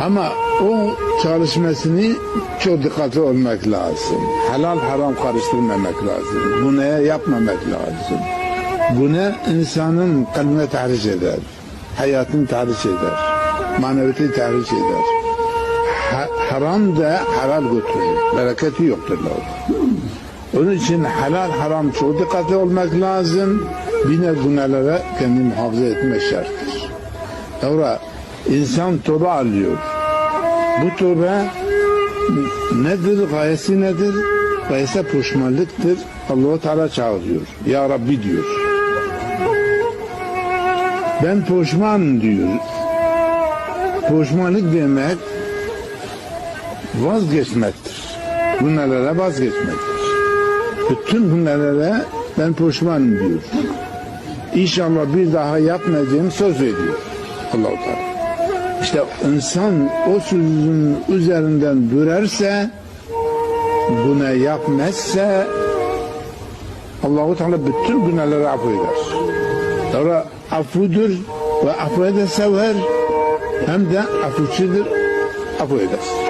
Ama o çalışmasını çok dikkatli olmak lazım. Helal haram karıştırmamak lazım. Bunu yapmamak lazım. Bunu insanın kalbine tahriş eder. Hayatını tahriş eder. Maneviyatını tahriş eder. Ha- haram da halal götürür. Bereketi yoktur orada. Onun için helal haram çok dikkatli olmak lazım. Yine günahlara kendini muhafaza etmek şarttır. Sonra insan tövbe alıyor. Bu tövbe nedir, gayesi nedir? Gayesi pişmanlıktır. Allah-u Teala çağırıyor. Ya Rabbi diyor. Ben pişman diyor. Pişmanlık demek vazgeçmektir. Günahlara vazgeçmektir. Bütün günahlara ben pişmanım diyor. İnşallah bir daha yapmayacağım söz veriyor Allah-u Teala. İşte insan o sözün üzerinden durarsa buna yapmazsa Allah-u Teala bütün günahları affeder. Sonra affudur ve affı da sever hem de affuçudur affeder.